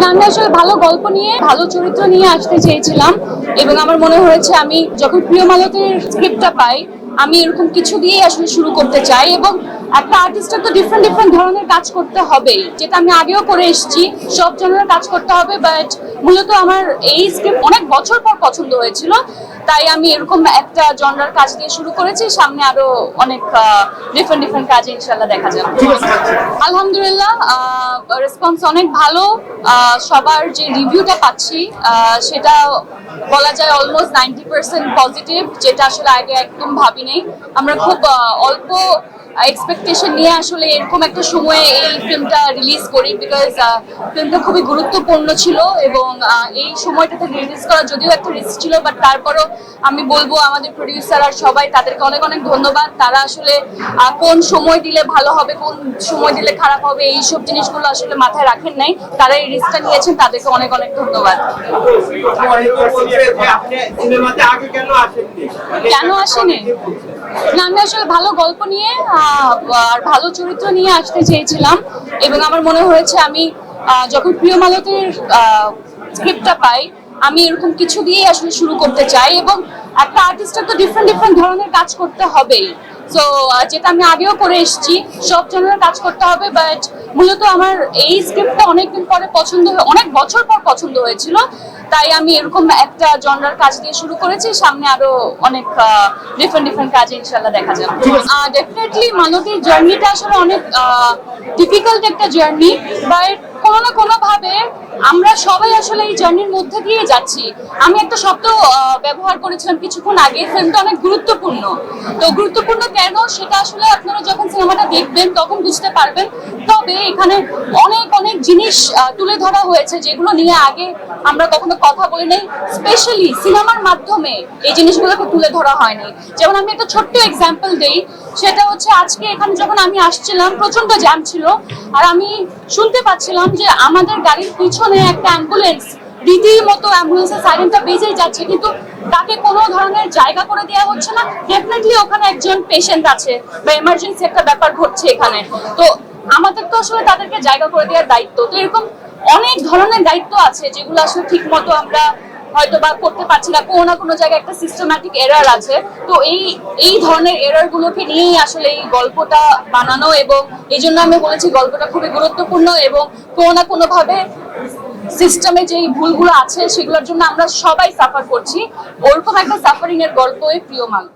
না, আমি আসলে ভালো গল্প নিয়ে ভালো চরিত্র নিয়ে আসতে চেয়েছিলাম এবং আমার মনে হয়েছে আমি যখন প্রিয় মালতের স্ক্রিপ্টটা পাই আমি এরকম কিছু দিয়ে আসলে শুরু করতে চাই এবং একটা আর্টিস্টের তো ডিফারেন্ট ডিফারেন্ট ধরনের কাজ করতে হবেই। যেটা আমি আগেও করে এসেছি সব জনের কাজ করতে হবে বাট মূলত আমার এই স্ক্রিপ্ট অনেক বছর পর পছন্দ হয়েছিল। তাই আমি এরকম একটা জনরার কাজ দিয়ে শুরু করেছি। সামনে আরও অনেক ডিফারেন্ট ডিফারেন্ট কাজ ইনশাল্লাহ দেখা যাবে। আলহামদুলিল্লাহ রেসপন্স অনেক ভালো। সবার যে রিভিউটা পাচ্ছি সেটা বলা যায় অলমোস্ট নাইনটি পার্সেন্ট পজিটিভ যেটা আসলে আগে একদম ভাবি নেই আমরা খুব অল্প এক্সপেকটেশন নিয়ে আসলে এরকম একটা সময়ে এই ফিল্মটা রিলিজ করি বিকজ ফিল্মটা খুবই গুরুত্বপূর্ণ ছিল এবং এই সময়টাতে রিলিজ করা যদিও একটা রিস্ক ছিল বাট তারপরও আমি বলব আমাদের প্রডিউসার আর সবাই তাদেরকে অনেক অনেক ধন্যবাদ। তারা আসলে কোন সময় দিলে ভালো হবে কোন সময় দিলে খারাপ হবে এই সব জিনিসগুলো আসলে মাথায় রাখেন নাই। তারা এই রিস্কটা নিয়েছেন তাদেরকে অনেক অনেক ধন্যবাদ। কেন আসেনি? না, আমি আসলে ভালো গল্প নিয়ে আর ভালো চরিত্র নিয়ে আসতে চেয়েছিলাম। এবং আমার মনে হয়েছে আমি যখন প্রিয় মালতের স্ক্রিপ্টটা পাই, আমি এরকম কিছু দিয়ে আসলে শুরু করতে চাই। এবং একটা আর্টিস্টের তো ডিফারেন্ট ডিফারেন্ট ধরনের কাজ করতে হবেই। সো যেটা আমি আগেও করে এসেছি সব ধরনের কাজ করতে হবে বাট মূলত আমার এই স্ক্রিপ্টটা অনেকদিন পরে পছন্দ হয়ে অনেক বছর পর পছন্দ হয়েছিল তাই আমি এরকম একটা জনরার কাজ দিয়ে শুরু করেছি সামনে আরও অনেক ডিফারেন্ট ডিফারেন্ট কাজ ইনশাল্লাহ দেখা যাবে। ডেফিনেটলি মালতীর জার্নিটা আসলে অনেক ডিফিকাল্ট একটা জার্নি বাট কোনো না কোনো ভাবে আমরা সবাই আসলে এই জার্নির মধ্যে দিয়ে যাচ্ছি। আমি একটা শব্দ ব্যবহার করেছিলাম কিছুক্ষণ আগে ফিল্মটা অনেক গুরুত্বপূর্ণ। তো গুরুত্বপূর্ণ কেন? সেটা আসলে আপনারা যখন সিনেমাটা দেখবেন, তখন বুঝতে পারবেন। তবে এখানে অনেক অনেক জিনিস তুলে ধরা হয়েছে যেগুলো নিয়ে আগে আমরা কখনো কথা বলি নাই। স্পেশালি সিনেমার মাধ্যমে এই জিনিসগুলোকে তুলে ধরা হয়নি। যেমন আমি একটা ছোট্ট এক্সাম্পল দেই। সেটা হচ্ছে আজকে এখানে যখন আমি আসছিলাম প্রচণ্ড জ্যাম ছিল। আর আমি শুনতে পাচ্ছিলাম যে আমাদের গাড়ির পিছনে একটা অ্যাম্বুলেন্স রীতিমতো অ্যাম্বুলেন্সের সাইরেনটা বেজেই যাচ্ছে, কিন্তু তাকে কোনো ধরনের জায়গা করে দেওয়া হচ্ছে না। ডেফিনেটলি ওখানে একজন পেশেন্ট আছে বা এমার্জেন্সি একটা ব্যাপার ঘটছে এখানে। তো আমাদের তো আসলে তাদেরকে জায়গা করে দেওয়ার দায়িত্ব। তো এরকম অনেক ধরনের দায়িত্ব আছে যেগুলো আসলে ঠিক মতো আমরা হয়তো বা করতে পারছি না, কোনো না কোনো জায়গায় একটা সিস্টেম্যাটিক এরার আছে। তো এই এই ধরনের এরার গুলোকে নিয়েই আসলে এই গল্পটা বানানো এবং এই জন্য আমি বলেছি গল্পটা খুবই গুরুত্বপূর্ণ এবং কোনো না কোনো ভাবে সিস্টেমে যে ভুলগুলো আছে সেগুলোর জন্য আমরা সবাই সাফার করছি। ওরকম একটা সাফারিং এর গল্পই প্রিয় মাল